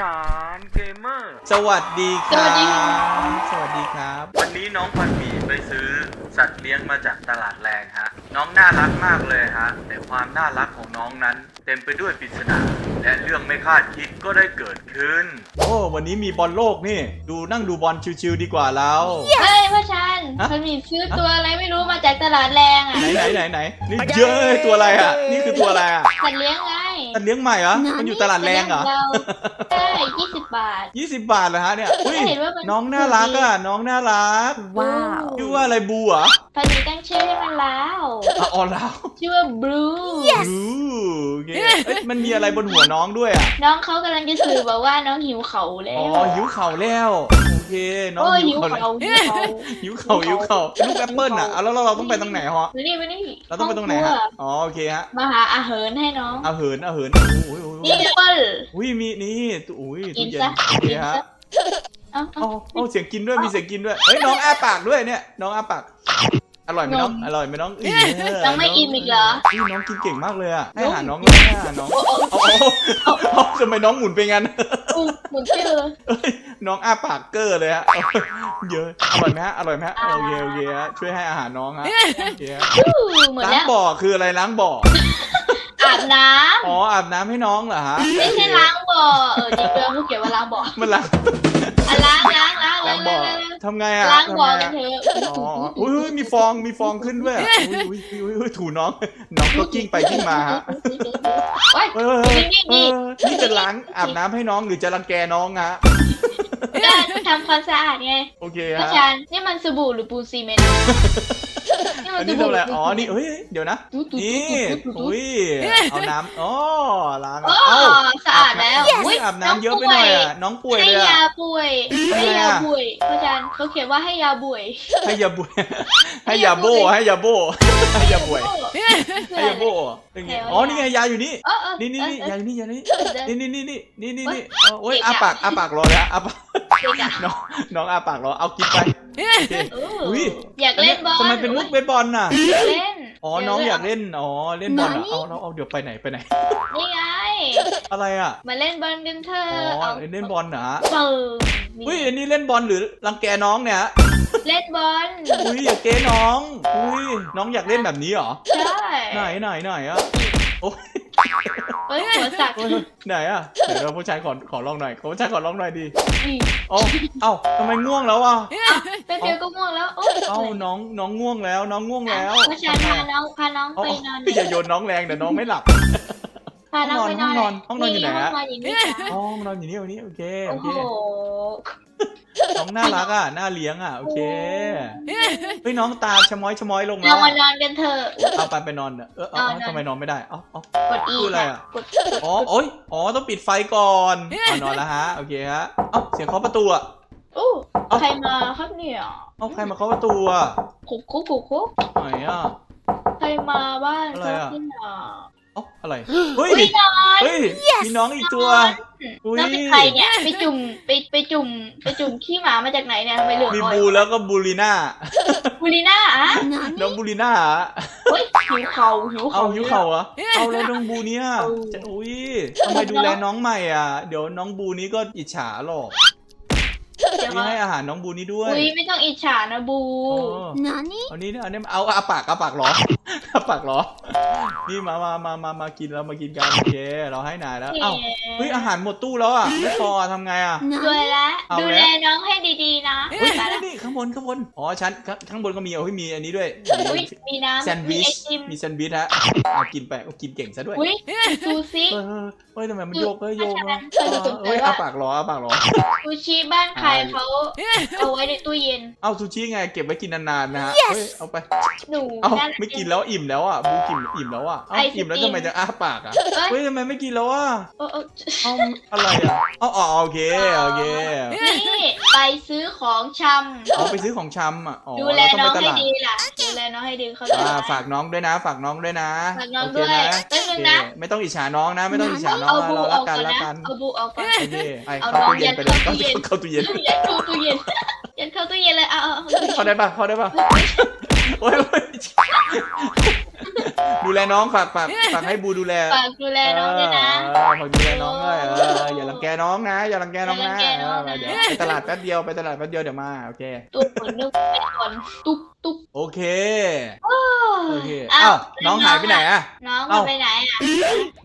ฉานเกมเมอร์ สวัสดีคสวัรัสดี บ สวัสดีครับ วันนี้น้องพันหมีไปซื้อสัตว์เลี้ยงมาจากตลาดแรงฮะ น้องน่ารักมากเลยฮะ แต่ความน่ารักของน้องนั้น เต็มไปด้วยปริศนาและเรื่องไม่คาดคิดก็ได้เกิดขึ้น โอ้วันนี้มีบอลโลกนี่ ดูนั่งดูบอลชิวๆดีกว่าแล้วเฮ้ยพ่อชันฮะ มันมีซื้อตัวอะไรไม่รู้มาจากตลาดแรงอะไหนไหนไหนไหนนี่เยอะตัวอะไรอะ นี่คือตัวอะไรอะสัตว์เลี้ยงไง สัตว์เลี้ยงใหม่เหรอมันอยู่ตลาดแรงเหรอสัตว์เลี้ยงของเราใช่ยี่สิบบาทยี่สิบบาทเหรอฮะเนี่ยอุ้ยเห็นว่ามันน้องน่ารักอะน้องน่ารัก ว้าวชื่อว่าอะไรบูเหรอพันนี้ตั้งชื่อให้มันแล้วอะออแล้วชื่อว่าบลูบูโอเคเอ้ยมันมีอะไรบนหัวน้องด้วยอะน้องเขากำลังจะสื่อบอกว่าน้องหิวเขาแล้อ๋วอหิวเข่าแล้วโอ เคน้องโอ้ยหิหิววเข่าแล้วเขาหิวเขาหิวเข่าหิวเข่าลูกแอปเปิ้ลอะเอาแล้วเราเราต้องไปตรงไหนฮะมานี่มานี่เราต้องไปตรงไหนคฮะวอ๋อโอเคฮะมาหาอาหารให้น้องเอาเหินเอาเหินโอ้ยโอ้ยโอ้ยนี่แอปเปิ้ลอุ้ยมีนี่ตู้อุ้ยกิตู้นเย็นซะโอเคกินฮะซะเอ้าเอาเอ้าเอาเสียงกินด้วยมีเสียงกินด้วยเฮ้ยน้องอ้าปากด้วยเนี่ยน้องอ้าปาก อร่อยไหมน้องนมอร่อยไหมน้องเออน้องไม่อิ่มอีกเหรอนี่น้องกินเก่งมากเลยอะให้อาหารน้องเลยให้อาหารน้องเอาเอาเอาเอาทำไมน้องหมุนไปงั้นอู้หมุนชื่อเอ้ยน้องอ้าปากเกอร์เลยฮะเยอะ อร่อยไหมฮะ อร่อยไหมฮะโอเคโอเคฮะช่วยให้อาหารน้องฮะโอเคฮะอู้หมดล้างแล้วบ่อคืออะไรล้างบ่ออาบน้อ๋ออาบน้ำให้น้องเหรอฮะำไม่ใช่ล้างบ่อเออจริงๆเขาเขียนว่าล้างบ่อมันล้างอะล้างล้างล้างล้าล้าง งบ่อล้างล้างทำไงอะล้างบ่อทำไงกันอะเถอะอ๋ออุ้ยอุ้ยมีฟองมีฟองขึ้นด้วยอะอุ้ยอุ้ยอุ้ยอุ้ยถูน้องน้องก็กิ้งไปกิ้งมาฮะโอ๊ยเออนี่เอนี่อนี่จะล้างอาบน้ำให้น้องหรือจะรังแกน้องฮะก็ทำความสะอาดไงโอเคอาฮะจารย์นี่มันสบู่หรือปูนซีเมนต์นี่มั อันนี้ทำอะไรอ๋อ นี่เฮ้ย เดี๋ยวนะ นี่อุ้ย เอาน้ำอ๋อล้างอ้เอ้าสะอาดแล้วอุ้ยอาบน้ำเยอะไปหน่อยอะ น้องป่วยให้เลยาอะป่วย ให้ยาป่วยอาจารย์เขาเขียนว่าให้ยาป่วย ให้ยาบุยให้ยาโบ ให้ยาโบ ให้ยาป่วยให้ยาโบเป็นไงอ๋อ นี่ไงยาอยู่นี่ นี่นี่นี่ยาอยู่นี่ยาอยู่นี่ นี่นี่นี่นี่นี่นี่นี่โอ้ยอาปากอาปากรอเลยฮะอาปาก เด็กอะน้องน้องอาปากรอเอากินไปโอเคเอออุ้ยอยากเล่นบอลทำไมเป็นมุกเบสบอลน่ะ อยากเล่นอ๋อ น้องอยากเล่น อ๋อ เล่นบอลเหรอเอาเราเอาเดี๋ยวไปไหนไปไหน นี่ไง อะไรอะ มาเล่นบอลกันเถอ๋อะอเล่นบอลเหรอฮะเปิดอุ้ยอันนี้เล่นบอลหรือรังแกน้องเนี่ยฮะเล่นบอลอุ้ยอย่าเก้น้อง อุ้ยน้องอยากเล่นแบบนี้เหรอ ใช่ไหนไหนไหนอะ โอ้ย เฮ้ยหัวสักโอ้ยไหนอะเดี๋ยวเราผู้ชายขอขอลองหน่อยขอผู้ชายขอลองหน่อยดินี่เอ้าเอ้าทำไมง่วงแล้วอะแป๊บเดียวก็ง่วงแล้วโอ้ยเอ้าน้องน้องง่วงแล้ว น้องง่วงแล้วพ่อชายพาน้องพาน้องเอาไปเอานอนอย่าโยนน้องแรงเดี๋ยวน้องไม่หลับพาน้องไปนอนห้องนอนห้องนอนอยู่ไหนอะห้องนอนอย่างนี้อ๋อน้องอยู่นี่อยู่นี่โอเคโอโอ้เคโห น้องน่ารักอะน่าเลี้ยงอะ โอเคเฮ้ยน้องตาชะม้อยชะม้อยลงเราแล้วมาอะนอนกันเถอะ เอาไปไปนอนเถอะเออเอานอนเอานอน ทำไมนอนไม่ได้เอ้าเอ้ากดอีคืออะไรอะกดอ๋อโอ้ยอ๋อ ต้องปิดไฟก่อนเอานอนแล้วฮะ โอเคฮะ เอ้า เสียงเคาะประตูอะอู้เอ้า ใครมาครับเนี่ยเอ้า ใครมาเคาะประตูอะคุกคุกคุกคุกไหนอะ ใครมาบ้านอะไรครับอะเนี่ยเอ้าอะไร เฮ้ย อุ้ยนอนเฮ้ย มีน้องอีกตัว อุ๊ยน้องเป็นใครเนี่ย ไปจุ่มไปไปจุ่มไปจุ่มขี้หมามาจากไหนเนี่ยทำไมเหลืองมีลอยบูแล้วก็บูลีน่า บูลีน่าอะน้องบูลีน่าอะเฮ้ยหิวเข่าหิวเอาเข่าหิวเข่าเหรอ เอาแล้วน้องบูเนี่ยจะอุ้ยทำไมดูแลน้องใหม่อะ เดี๋ยวน้องบูนี้ก็อิจฉาหรอกเดี๋ยวนี่มาให้อาหารน้องบูนี้ด้วยอุ้ยไม่ต้องอิจฉานะบูเออเอานี้เนี่ยอันนี้เอาอาปากอาปากเหรออาปากเหรอ นี่มามามามามากินแล้วมากินกันโอเคเราให้นายแล้วเอ้าเฮ้ยอาหารหมดตู้แล้วอะไม่พอทำไงอะด้วยละเอาแล้ว ดูแลน้องให้ดีๆนะเฮ้ยนี่นี่ข้างบนข้างบนอ๋อชั้นข้างข้างบนก็มีเอาให้ยมีอันนี้ด้วยอุ้ยมีมีน้ำแซนด์วิมีไอชติมมีแซนด์วิชฮะเอากินไปเอากินเก่งซะด้วย อุ้ยซูซิเฮ้ยเฮ้ยเฮ้ยทำไมมันโยกเฮ้ยโยกเพราะฉะนั้นะนเธอจะสนใจเฮ้ยว่าอาปากเหรออาปากเหรอ ซูชิบ้านใครเขาเอาไว้ในตู้เย็น เอาซูชิไงเก็บไว้กินนานๆนะฮะเฮ้ยเอาไปหนูเอานั่นไม่กินแล้วอิ่มแล้วอะบูกินอิ่มแล้วอะเอาไอศกรีม อิ่มแล้วทำไมจะอ้าปากอะเอ้ยเฮ้ยทำไมไม่กินแล้วอะเออเออเอาอะไรอะเอาอ๋อโอเคโอเคนี่ไปซื้อของชเอาไปซื้อของชำอะอ๋อำดูแลเราต้องน้ไปองตให้ลาดดีล่ะ ดูแลน้องให้ดีเขาใจอ่าไหมฝากน้องด้วยนะ ฝากน้องด้วยนะฝากน้องโเคด้วยนะแป๊บนึโองเคนะไม่ต้องอิจฉาน้องนะ ไม่ต้องอิจฉาน้องเอานะบูเราอรัอกกกัก่อนนรักนะกันเอาบูออกก่อน โอเคไปเอาเข้าน้องตู้เย็นไปเลยยัเข้าดเข้าตู้เย็น เข้าตู้เย็นยัดเข้าตู้เย็นยัดเข้าตู้เย็นเลยเอาเอาเอาเข้าได้ปะเข้าได้ปะโอ้ยโอ้ย ดูแลน้องฝากฝากฝากให้บูดูแลฝากดูแลน้องด้วยนะเออฝากดูแลน้องด้วยเอออย่ารังแกน้องนะ อย่ารังแกน้องอย่ารันะงแกน้องนะเดี๋ยวไปตลาดแป๊บเดียวไปตลาดแป๊บเดียวเดี๋ยวมาโอเคตุ๊บเหมือนนึกไปก่อนตุ๊บตุ๊บโอเคโอ้โอเคอ้าวน้องหายไปไหนอะน้องเอ้ามันไปไหนอะ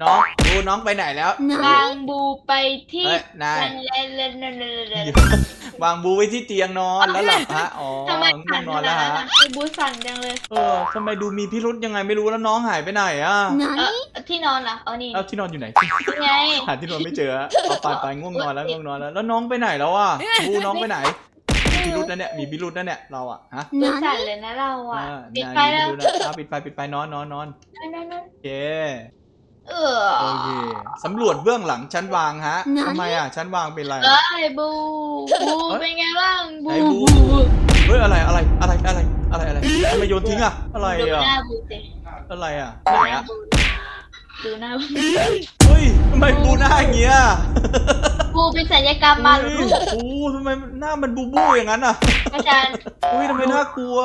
น้องดูน้องไปไหนแล้วบางบูไปที่เฮ้ยนาย เล่นเล่นเล่นเล่นเล่นวางบูไว้ที่เตียงนอนแล้วหลับฮะอ๋อทำไมง่สั่วนงนขอนนาแล้วดนั้นฮะอะคือบูสั่นจังเลยเออทำไมดูมีพิรุษยังไงไม่รู้แล้วน้องหายไปไหนอะเออที่นอนเหรอเอานี่แล้วที่นอนอยู่ไหนนี่ไงหาที่นอนไม่เจออะเอาไปไปง่วงนอนแล้วง่วงนอนแล้วแล้วน้องไปไหนแล้วอะบูน้องไปไหนมีพิรุษนั่นเนี่ยมีพิรุษนั่นเนี่ยเราอะฮะบูสั่นเลยนะเราอะอ่าปิดนายไฟแล้วมีพิรุธนะเอาปิดไฟปิดไฟนอนนอนนอนนั่นนั่นนั่นโอเค เออโอเคสำรวจเบื้องหลังชั้นวางฮะทำไมอะชั้นวางเป็นอะไรเอ้อะยบูบูเป็นไงบ้างบูไหนบูเฮ้ยอะไรอะไรอะไรอะไรอะไรอะไรทำไมโยนทิ้งอะอะไรดูอะหน้าบูสิอะไรอะไหนอะดูหน้าบูเฮ้ยทำไมบูหน้าอย่างเงี้ยบูเป็นศัลยกรรมมาเหรือลูกโอ้โหทำไมหน้ามันบูบูอย่างนั้นอะอาจารย์ อุ้ยทำไมน่ากลัว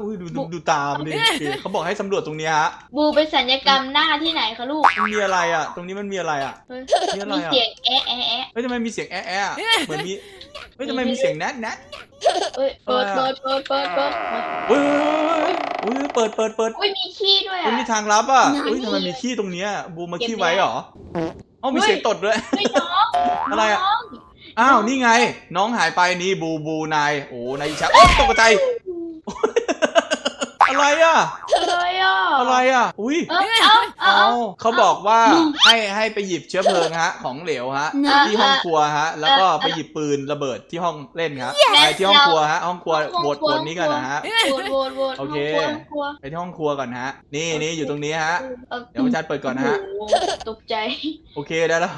อุ้ยดูดูดูตามดิโอเคเขาบอกให้สำรวจตรงเนี้ยฮะ บูเป็นศัลยกรรมหน้าที่ไหนคะลูกมันมีอะไรอะตรงนี้มันมีอะไรอะเฮ้ยมีอะไรมีอะเสียงแอะแอะแอะเฮ้ยทำไมมีเสียงแอะแอะอะเหมือนมีเฮ้ยทำไมมีเสียงแนทแนทเอ้ยเปิดเปิดเปิดเปิดเปิดเฮ้ยเฮ้ยเฮ้ยเฮ้ย เปิดเปิดเปิดอุ้ยมีขี้ด้วยมันอะ มีทางลับอะไหนเฮ้ยทำไมมีขี้ตรงเนี้ยบูมาเก็บขี้ไว้แล้วเหรอเอ้ามีเฮ้ยเสียงตดด้วย เฮ้ยน้องอะไรอะ น้งอ้าวนี่ไง น้องหายไปนี่บูบูนายโอ้นายอิจฉาโอ๊ยตกใจ อะไรอะอะไร อะอะไรอะ อุ้ยเอ้าเอ้าเอ้าเอาเอ้าเขาบอกว่าให้ให้ไปหยิบเชื้อเพลิงฮะ ของเหลวฮะอ่าที่ห้องครัวฮะ แล้วก็อ่าไปหยิบปืนระเบิดที่ห้องเล่นครับ Yes ไปที่ห้องครัวฮะห้องครัวห้องโหวตครัวโหวตนี้กันนะฮะ โหวตโหวตโหวตโอเคห้งครัวไปที่ห้องครัวก่อนฮะ นี่นี่อยู่ตรงนี้ฮะเอ้าเดี๋ยวอาจารย์เปิดก่อนนะฮะ โอ้โหตกใจ โอเคได้แล้ว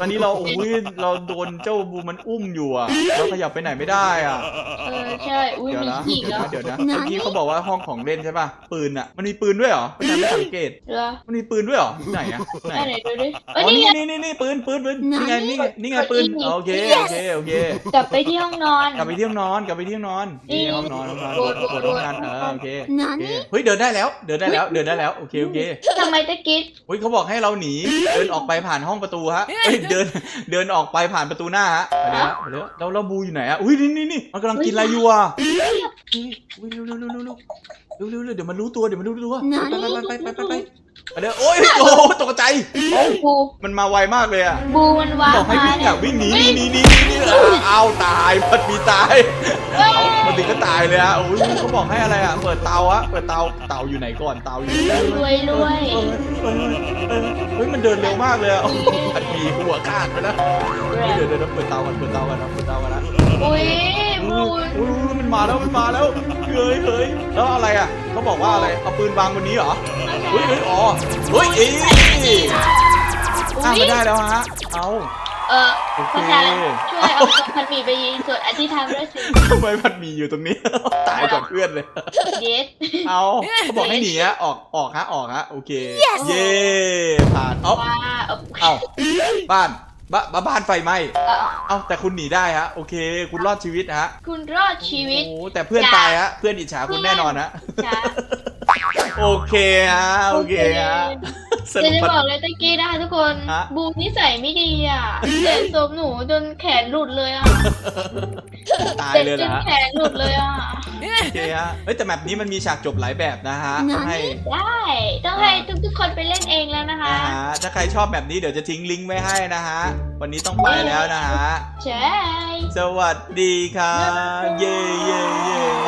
ตอนนี้เราอุ้ยเราโดนเจ้าบูมันอุ้มอยู่อะเราขยับไปไหนไม่ได้อะเออใช่ อุ้ยเดี๋ยวมีนะขี้อีกแล้ว เดี๋ยวนะเมื่อกี้เขาบอกว่าห้องของเล่นใช่ป่ะ ปืนอะมันมีปืนด้วยเหรอไม่ทันไม่สังเกต เหรอมันมีปืนด้วยเหรอไหนอะไหนไหนไหนดูดิอ๋เอ้ยอนี่นี่ไงนี่นี่ปืนปืนปืนนี่ไงนี่ไงนี่ไงปืนกดอีกโอเคโอเคโอเค กลับไปที่ห้องนอน กลับไปที่ห้องนอนกลับไปที่ห้องนอนนี่นี่ห้องนอนห้องนอนโหกวดตกดโหวตห้องนอนเออโอเคไหนโอเคเฮ้ยเดินได้แล้ว เดินได้แล้วเดินได้แล้วโอเคโอเคทำไมตะกี้เฮ้ยเขาบอกให้เราหนีเดินออกไปผ่านห้องประตูฮะเฮ้ยเดินเดินออกไปผ่านประตูหน้าฮะไปเลยฮะไปเลยฮะแล้วเราบูอยู่ไหนอะอุ้ยนี่นี่นี่มันกำลังกินอะไรอยู่อะเฮ้ยอุ้ยเร็วเร็วเร็วเร็วเร็วเร็วเร็วเร็วเดี๋ยวมันรู้ตัวเดี๋ยวมันรู้ตัวไปไปไปไปไปไป ไปไปเลยโอ้ยโอ้ตกใจโอ้บูมันมาไวมากเลยอะบูมันวางบอกให้มาวิ่งเนี่อยย่าวิ่งหนีหนีหนีหนีหนีหนีเอาตายมันมีตายเอามันถึงก็ตายเลยอะโอ้ยเขาบอกให้อะไรอะเปิดเตาอะเปิดเตาเตาอยู่ไหนก่อนเตาอยู่ไหนรวยรวยเออเออเออเฮ้ยมันเดินเร็วมากเลยอะโอ้โหผัดหมีหัวขาดไปแล้วเฮ้ยเดี๋ยวเดี๋ยวเดี๋ยวเปิดเตากันเปิดเตากันนะเปิดเตากันนะ อุ้ยบูโอ้ยมันมาแล้วมันมาแล้วเฮ้ยเฮ้ยแล้วอะไรอะเขาบอกว่าอะไรเอาปืนวางบนนี้เหรอเฮ้ยเฮ้ยอ๋อเฮ้ยเอ๊ะอะไม่ได้แล้วฮะ เอาเออโอเคพระอาจารย์ช่วยเอาตัวพันหมีไปยิงสวดอธิษฐานด้วยสิทำไมผัดหมีอยู่ตรงนี้ตายก่อนเพื่อนเลยเดสเอาเขาบอกให้หนีอะออกออกฮะออกฮะโอเค เย่ผ่านเอ้าว่าเออเอ้าบ้านบ้านบ้านไฟไหม้เออเอ้าแต่คุณหนีได้ฮะโอเค คุณรอดชีวิตฮะ คุณรอดชีวิตโอ้แต่เพื่อนตายฮะเพื่อนอิจฉาคุณแน่นอนฮะจ้า โอเคฮะโอเคฮะสจะรุปจะมันบอกเลยตะกี้นะคะทุกคน ฮะ บูนิสัยไม่ดีอะเตะศพหนูจนแขนหลุดเลยอะตายเตะเลยจนะนฮะแขนหลุดเลยอะ โอเคฮะเฮ้ยแต่แมปนี้มันมีฉากจบหลายแบบนะฮะต้องให้ ได้ ต้องให้ทุกๆคนไปเล่นเองแล้วนะคะ นะฮะถ้าใครชอบแบบนี้เดี๋ยวจะทิ้งลิงก์ไว้ให้นะฮะ วันนี้ต้องไปแล้วนะฮะ ใช่ สวัสดีครับ เย่เย่เย่